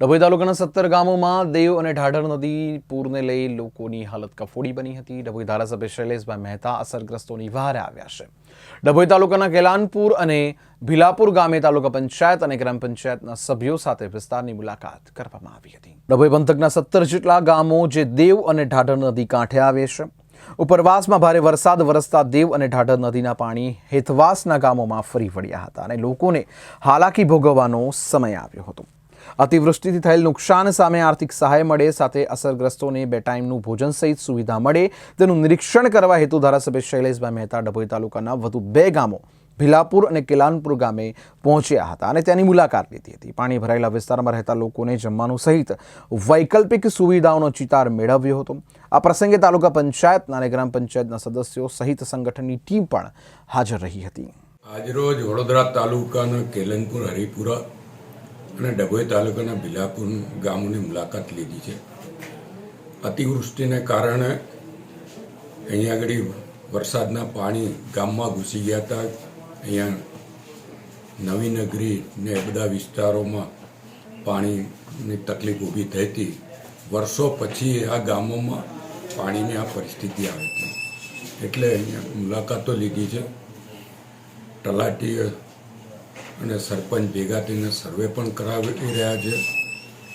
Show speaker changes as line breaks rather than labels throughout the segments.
ડભોઈ તાલુકાના સત્તર ગામોમાં દેવ અને ઢાઢર નદી પૂરને લઈ લોકોની હાલત કફોડી બની હતી. ડભોઈ ધારાસભ્ય શૈલેષભાઈ મહેતા અસરગ્રસ્તોની વહારે આવ્યા છે. ડભોઈ તાલુકાના કેલાનપુર અને ભીલાપુર ગામે તાલુકા પંચાયત અને ગ્રામ પંચાયતના સભ્યો સાથે વિસ્તારની મુલાકાત કરવામાં આવી હતી. ડભોઈ પંથકના સત્તર જેટલા ગામો જે દેવ અને ઢાઢર નદી કાંઠે આવે છે. ઉપરવાસમાં ભારે વરસાદ વરસતા દેવ અને ઢાઢર નદીના પાણી હેતવાસના ગામોમાં ફરી વળ્યા હતા અને લોકોને હાલાકી ભોગવવાનો સમય આવ્યો હતો. અતિવૃષ્ટિથી થયેલ નુકસાન સામે આર્થિક સહાય મળે, સાથે અસરગ્રસ્તોને બે ટાઈમનું ભોજન સહિત સુવિધા મળે. તેનું નિરીક્ષણ કરવા હેતુ ધારાસભ્ય શૈલેષભાઈ મહેતા ડભોઈ તાલુકાના વધુ બે ગામો, ભીલાપુર અને કેલાનપુર ગામે પહોંચ્યા હતા અને તેની મુલાકાત લીધી હતી. પાણી ભરાયેલા વિસ્તારમાં રહેતા લોકોને જમવાનું સહિત વૈકલ્પિક સુવિધાઓનો ચિતાર મેળવ્યો હતો. આ પ્રસંગે તાલુકા પંચાયતના અને ગ્રામ પંચાયતના સદસ્યો સહિત સંગઠનની ટીમ પણ હાજર રહી હતી.
આજરોજ વડોદરા તાલુકાના કેલનપુર હરિપુરા અને ડભોઈ તાલુકાના ભીલાપુર ગામોની મુલાકાત લીધી છે. અતિવૃષ્ટિને કારણે અહીંયા આગળ વરસાદના પાણી ગામમાં ઘૂસી ગયા હતા. અહીંયા નવી નગરી ને બધા વિસ્તારોમાં પાણીની તકલીફ ઊભી થઈ હતી. વર્ષો પછી આ ગામોમાં પાણીની આ પરિસ્થિતિ આવી હતી. એટલે અહીંયા મુલાકાતો લીધી છે. તલાટી અને સરપંચ ભેગા થઈને સર્વે પણ કરાવી રહ્યા છે.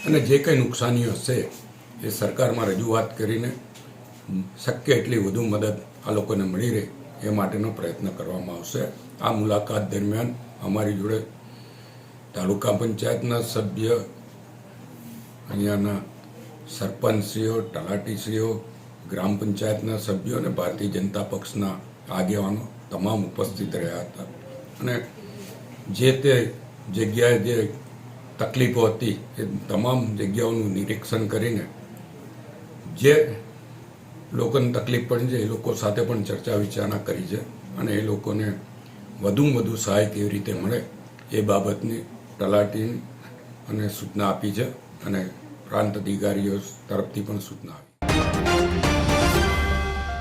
અને જે કંઈ નુકસાની હશે, એ સરકારમાં રજૂઆત કરીને શક્ય એટલી વધુ મદદ આ લોકોને મળી રહે એ માટેનો પ્રયત્ન કરવામાં આવશે. આ મુલાકાત દરમિયાન અમારી જોડે તાલુકા પંચાયતના સભ્ય, અહીંયાના સરપંચશ્રીઓ, તલાટીશ્રીઓ, ગ્રામ પંચાયતના સભ્યો અને ભારતીય જનતા પક્ષના આગેવાનો તમામ ઉપસ્થિત રહ્યા હતા. અને જે તે જગ્યાએ જે તકલીફો હતી, એ તમામ જગ્યાઓનું નિરીક્ષણ કરીને જે લોકોને તકલીફ પડી છે, એ લોકો સાથે પણ ચર્ચા વિચારણા કરી છે અને એ લોકોને વધુમાં વધુ સહાય કેવી રીતે મળે એ બાબતની તલાટી અને સૂચના આપી છે અને પ્રાંત અધિકારીઓ તરફથી પણ સૂચના આપી